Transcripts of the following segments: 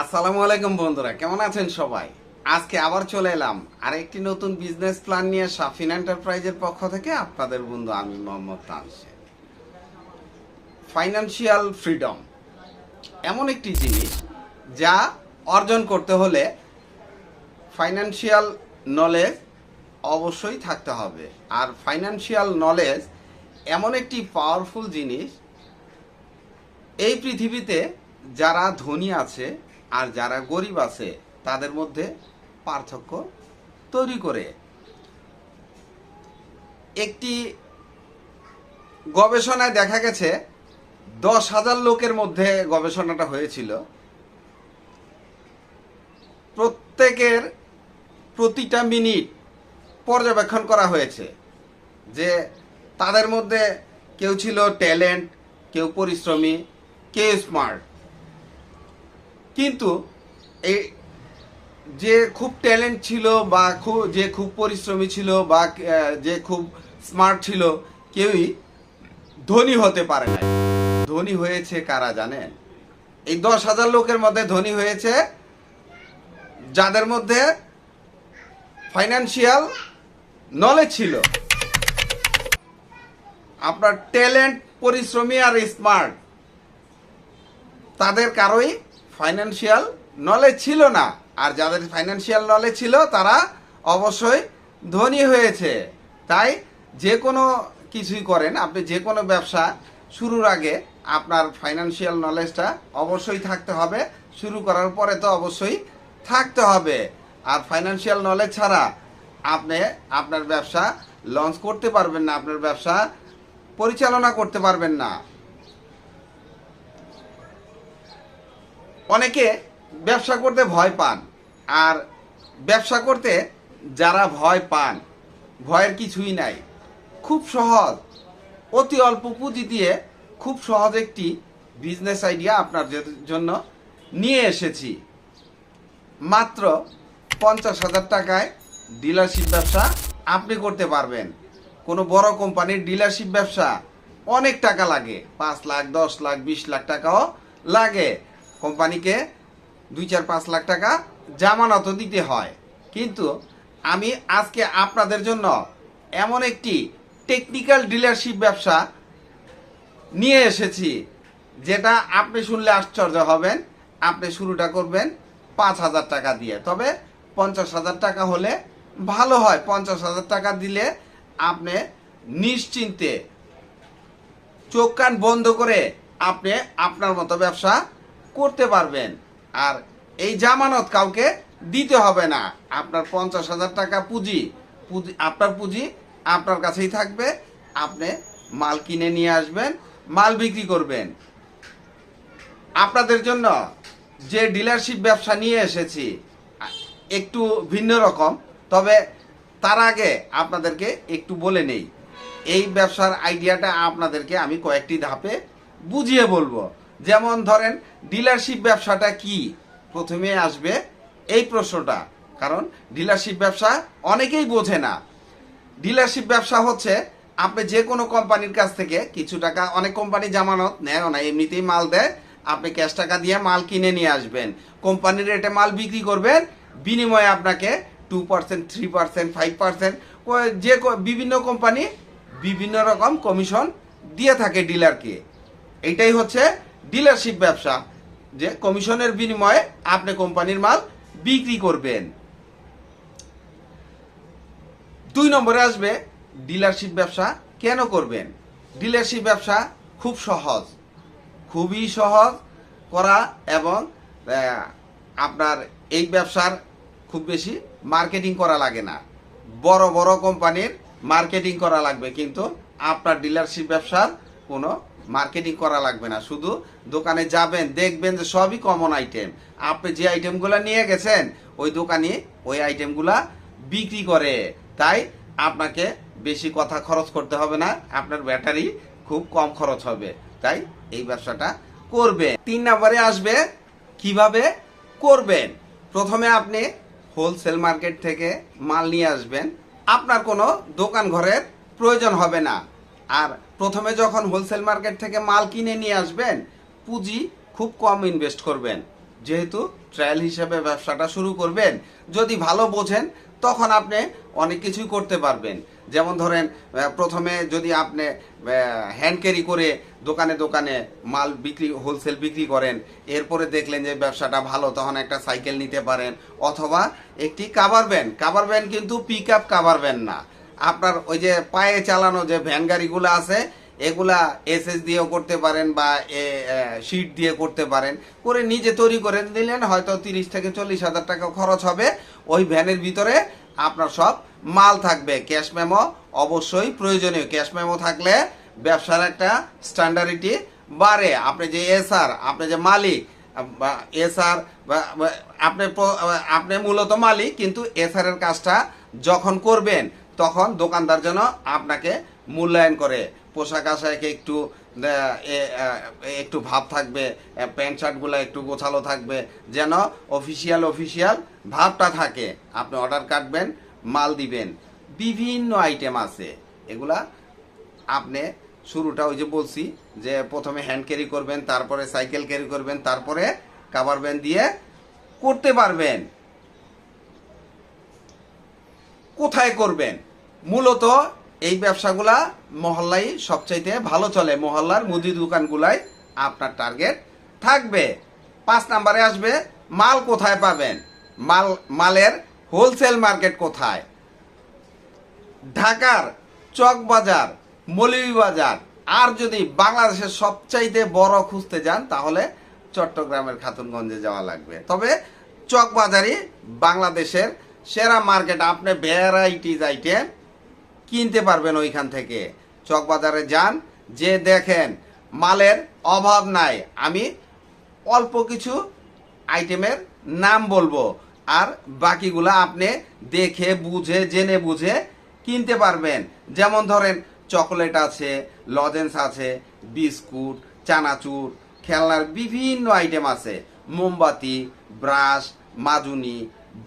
আসসালামু আলাইকুম বন্ধুরা, কেমন আছেন সবাই? আজকে আবার চলে এলাম আর একটি নতুন বিজনেস প্ল্যান নিয়ে সাফিন এন্টারপ্রাইজের পক্ষ থেকে আপনাদের বন্ধু আমি মোহাম্মদ তানসেন ফাইনান্সিয়াল ফ্রিডম এমন একটি জিনিস যা অর্জন করতে হলে ফাইনান্সিয়াল নলেজ অবশ্যই থাকতে হবে। আর ফাইনান্সিয়াল নলেজ এমন একটি পাওয়ারফুল জিনিস এই পৃথিবীতে যারা ধনী আছে আর যারা গরিব আছে, তাদের মধ্যে পার্থক্য তৈরি করে। একটি গবেষণায় দেখা গেছে, দশ হাজার লোকের মধ্যে গবেষণাটা হয়েছিল। প্রত্যেকের প্রতিটা মিনিট পর্যবেক্ষণ করা হয়েছে যে তাদের মধ্যে কেউ ছিল ট্যালেন্ট, কেউ পরিশ্রমী, কেউ স্মার্ট। কিন্তু এই যে খুব ট্যালেন্ট ছিল বা খুব যে খুব পরিশ্রমী ছিল বা যে খুব স্মার্ট ছিল, কেউই ধনী হতে পারে না ধনী হয়েছে কারা জানেন? এই দশ হাজার লোকের মধ্যে ধনী হয়েছে যাদের মধ্যে ফাইনান্সিয়াল নলেজ ছিল। আপনার ট্যালেন্ট পরিশ্রমী আর স্মার্ট তাদের কারোই ফাইনান্সিয়াল নলেজ ছিল না। আর যাদের ফাইনান্সিয়াল নলেজ ছিল, তারা অবশ্যই ধনী হয়েছে। তাই যে কোনো কিছুই করেন, আপনি যে কোনো ব্যবসা শুরুর আগে আপনার ফাইনান্সিয়াল নলেজটা অবশ্যই থাকতে হবে। শুরু করার পরে তো অবশ্যই থাকতে হবে। আর ফাইনান্সিয়াল নলেজ ছাড়া আপনি আপনার ব্যবসা লঞ্চ করতে পারবেন না, আপনার ব্যবসা পরিচালনা করতে পারবেন না। অনেকে ব্যবসা করতে ভয় পান। আর ব্যবসা করতে যারা ভয় পান, ভয়ের কিছুই নাই। খুব সহজ। অতি অল্প পুঁজি দিয়ে খুব সহজ একটি বিজনেস আইডিয়া আপনার জন্য নিয়ে এসেছি। মাত্র পঞ্চাশ হাজার টাকায় ডিলারশিপ ব্যবসা আপনি করতে পারবেন। কোনো বড় কোম্পানির ডিলারশিপ ব্যবসা অনেক টাকা লাগে। পাঁচ লাখ, দশ লাখ, বিশ লাখ টাকাও লাগে। কোম্পানিকে দুই চার পাঁচ লাখ টাকা জামানত দিতে হয়। কিন্তু আমি আজকে আপনাদের জন্য এমন একটি টেকনিক্যাল ডিলারশিপ ব্যবসা নিয়ে এসেছি, যেটা আপনি শুনলে আশ্চর্য হবেন, আপনি শুরুটা করবেন পাঁচ হাজার টাকা দিয়ে। তবে পঞ্চাশ হাজার টাকা হলে ভালো হয়, পঞ্চাশ হাজার টাকা দিলে আপনি নিশ্চিন্তে চোখ কান বন্ধ করে আপনি আপনার মতো ব্যবসা করতে পারবেন। আর এই জামানত কাউকে দিতে হবে না। আপনার পঞ্চাশ হাজার টাকা পুঁজি পুঁজি, আপনার পুঁজি আপনার কাছেই থাকবে। আপনি মাল কিনে নিয়ে আসবেন, মাল বিক্রি করবেন। আপনাদের জন্য যে ডিলারশিপ ব্যবসা নিয়ে এসেছি, একটু ভিন্ন রকম, তবে তার আগে আপনাদেরকে একটু বলে নেই। এই ব্যবসার আইডিয়াটা আপনাদেরকে আমি কয়েকটি ধাপে বুঝিয়ে বলব। যেমন ধরেন ডিলারশিপ ব্যবসাটা কি? প্রথমে আসবে এই প্রশ্নটা, কারণ ডিলারশিপ ব্যবসা অনেকেই বোঝে না। ডিলারশিপ ব্যবসা হচ্ছে, আপনি যে কোনো কোম্পানির কাছ থেকে কিছু টাকা, অনেক কোম্পানি জামানত নেয় না, এমনিতেই মাল দেয়, আপনি ক্যাশ টাকা দিয়ে মাল কিনে নিয়ে আসবেন। কোম্পানির রেটে মাল বিক্রি করবেন, বিনিময়ে আপনাকে two percent three percent five percent যে বিভিন্ন কোম্পানি বিভিন্ন রকম কমিশন দিয়ে থাকে ডিলারকে এইটাই হচ্ছে ডিলারশিপ ব্যবসা, যে কমিশনের বিনিময়ে আপনি কোম্পানির মাল বিক্রি করবেন। দুই নম্বরে আসবে ডিলারশিপ ব্যবসা কেন করবেন? ডিলারশিপ ব্যবসা খুব সহজ। খুবই সহজ করা এবং আপনার এই ব্যবসার খুব বেশি মার্কেটিং করা লাগে না। বড় বড় কোম্পানির মার্কেটিং করা লাগবে, কিন্তু আপনার ডিলারশিপ ব্যবসার কোনো মার্কেটিং করা লাগবে না। শুধু দোকানে যাবেন, দেখবেন যে সবই কমন আইটেম আপনি যে আইটেমগুলো নিয়ে গেছেন, ওই দোকানে ওই আইটেমগুলা বিক্রি করে। তাই আপনাকে বেশি কথা খরচ করতে হবে না, আপনার ব্যাটারি খুব কম খরচ হবে। তাই এই ব্যবসাটা করবেন। তিন নম্বরে আসবে, কীভাবে করবেন? প্রথমে আপনি হোলসেল মার্কেট থেকে মাল নিয়ে আসবেন। আপনার কোনো দোকান ঘরের প্রয়োজন হবে না। আর প্রথমে যখন হোলসেল মার্কেট থেকে মাল কিনে নিয়ে আসবেন, পুঁজি খুব কম ইনভেস্ট করবেন। যেহেতু ট্রায়াল হিসেবে ব্যবসাটা শুরু করবেন, যদি ভালো বোঝেন, তখন আপনি অনেক কিছুই করতে পারবেন। যেমন ধরেন প্রথমে যদি আপনি হ্যান্ড ক্যারি করে দোকানে দোকানে মাল বিক্রি হোলসেল বিক্রি করেন, এরপরে দেখলেন যে ব্যবসাটা ভালো, তখন একটা সাইকেল নিতে পারেন, অথবা একটি কাভার ভ্যান কাভার ভ্যান কিন্তু পিক আপ কাভার ভ্যান না। আপনার ওই যে পায়ে চালানো যে ভ্যান গাড়িগুলো আছে, এগুলা এসএস দিয়েও করতে পারেন বা শিট দিয়ে করতে পারেন। করে নিজে তৈরি করে দিলেন হয়তো তিরিশ থেকে চল্লিশ হাজার টাকা খরচ হবে। ওই ভ্যানের ভিতরে আপনার সব মাল থাকবে, ক্যাশ মেমো অবশ্যই প্রয়োজনীয়। ক্যাশ মেমো থাকলে ব্যবসার একটা স্ট্যান্ডার্ডিটি বাড়ে। আপনি যে এসআর, আপনি যে মালিক এসআর আপনি আপনি মূলত মালিক, কিন্তু এসআর এর কাজটা যখন করবেন তখন দোকানদার যেন আপনাকে মূল্যায়ন করে। পোশাক আশাকে একটু একটু ভাব থাকবে প্যান্ট শার্টগুলো একটু গোছালো থাকবে, যেন অফিসিয়াল অফিসিয়াল ভাবটা থাকে। আপনি অর্ডার কাটবেন, মাল দিবেন। বিভিন্ন আইটেম আছে। এগুলা আপনি শুরুটা ওই যে বলছি, যে প্রথমে হ্যান্ড ক্যারি করবেন, তারপরে সাইকেল ক্যারি করবেন, তারপরে কাভার ব্যান দিয়ে করতে পারবেন। কোথায় করবেন? মূলত এই ব্যবসাগুলা মহল্লাই সবচাইতে ভালো চলে। মহল্লার মুদি দোকানগুলাই আপনার টার্গেট থাকবে। পাঁচ নাম্বারে আসবে, মাল কোথায় পাবেন? মাল, মালের হোলসেল মার্কেট কোথায়? ঢাকার চকবাজার মৌলভীবাজার আর যদি বাংলাদেশের সবচাইতে বড় খুঁজতে যান, তাহলে চট্টগ্রামের খাতুনগঞ্জে যাওয়া লাগবে। তবে চকবাজারই বাংলাদেশের সেরা মার্কেট, আপনি ভ্যারাইটিজ আইটেম কিনতে পারবেন ওইখান থেকে। চকবাজারে যান, যে দেখেন মালের অভাব নাই, আমি অল্প কিছু আইটেমের নাম বলব। আর বাকিগুলা আপনি দেখে, বুঝে, জেনে বুঝে কিনতে পারবেন। যেমন ধরেন, চকলেট আছে, লজেন্স আছে, বিস্কুট, চানাচুর, খেলনার বিভিন্ন আইটেম আছে। মোমবাতি, ব্রাশ, মাজুনি,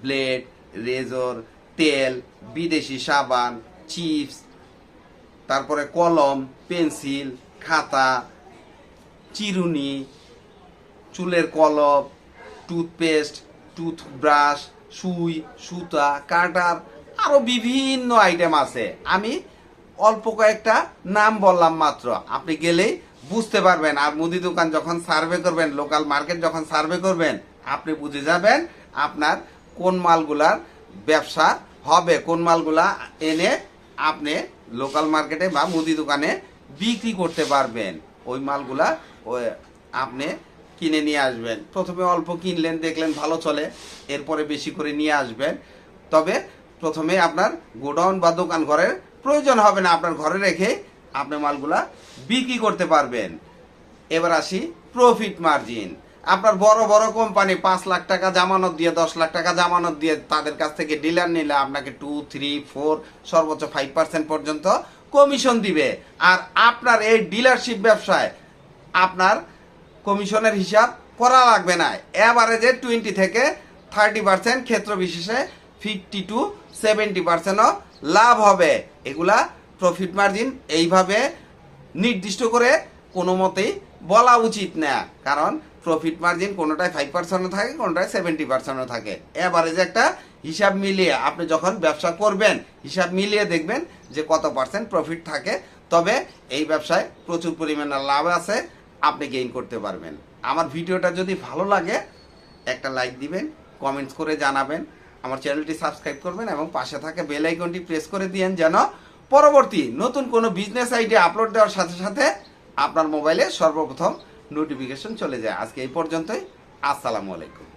ব্লেড রেজর, তেল, বিদেশি সাবান, চিপস, তারপরে কলম, পেন্সিল, খাতা, চিরুনি, চুলের কলপ, টুথপেস্ট, টুথব্রাশ, সুই, সুতা, কাটার আরও বিভিন্ন আইটেম আছে। আমি অল্প কয়েকটা নাম বললাম মাত্র। আপনি গেলেই বুঝতে পারবেন। আর মুদি দোকান যখন সার্ভে করবেন, লোকাল মার্কেট যখন সার্ভে করবেন, আপনি বুঝে যাবেন আপনার কোন মালগুলার ব্যবসা হবে? কোন মালগুলা এনে আপনি লোকাল মার্কেটে বা মুদি দোকানে বিক্রি করতে পারবেন? ওই মালগুলা আপনি কিনে নিয়ে আসবেন। প্রথমে অল্প কিনলেন, দেখলেন ভালো চলে, এরপরে বেশি করে নিয়ে আসবেন। তবে প্রথমে আপনার গোডাউন বা দোকান ঘরের প্রয়োজন হবে না, আপনার ঘরে রেখে আপনি মালগুলা বিক্রি করতে পারবেন। এবার আসি প্রফিট মার্জিন আপনার বড় বড় কোম্পানি পাঁচ লাখ টাকা জামানত দিয়ে, দশ লাখ টাকা জামানত দিয়ে তাদের কাছ থেকে ডিলার নিলে আপনাকে টু থ্রি ফোর সর্বোচ্চ ফাইভ পার্সেন্ট পর্যন্ত কমিশন দিবে। আর আপনার এই ডিলারশিপ ব্যবসায় আপনার কমিশনের হিসাব করা লাগবে না। এভারেজে টোয়েন্টি থেকে থার্টি পার্সেন্ট ক্ষেত্র বিশেষে ফিফটি টু সেভেন্টি পার্সেন্টও লাভ হবে। এগুলা প্রফিট মার্জিন এইভাবে নির্দিষ্ট করে কোনো মতেই বলা উচিত না। কারণ প্রফিট মার্জিন কোনোটায় ফাইভ পার্সেন্টও থাকে, কোনোটায় সেভেন্টি পার্সেন্টও থাকে। এভারেজ একটা হিসাব মিলিয়ে আপনি যখন ব্যবসা করবেন, হিসাব মিলিয়ে দেখবেন যে কত পার্সেন্ট প্রফিট থাকে। তবে এই ব্যবসায় প্রচুর পরিমাণে লাভ আছে, আপনি গেইন করতে পারবেন। আমার ভিডিওটা যদি ভালো লাগে, একটা লাইক দিবেন কমেন্টস করে জানাবেন, আমার চ্যানেলটি সাবস্ক্রাইব করবেন এবং পাশে থাকা বেল আইকনটি প্রেস করে দিয়েন যেন পরবর্তী নতুন কোনো বিজনেস আইডিয়া আপলোড দেওয়ার সাথে সাথে আপনার মোবাইলে সর্বপ্রথম নোটিফিকেশন চলে যায়। আজকে এই পর্যন্তই। আসসালামু আলাইকুম।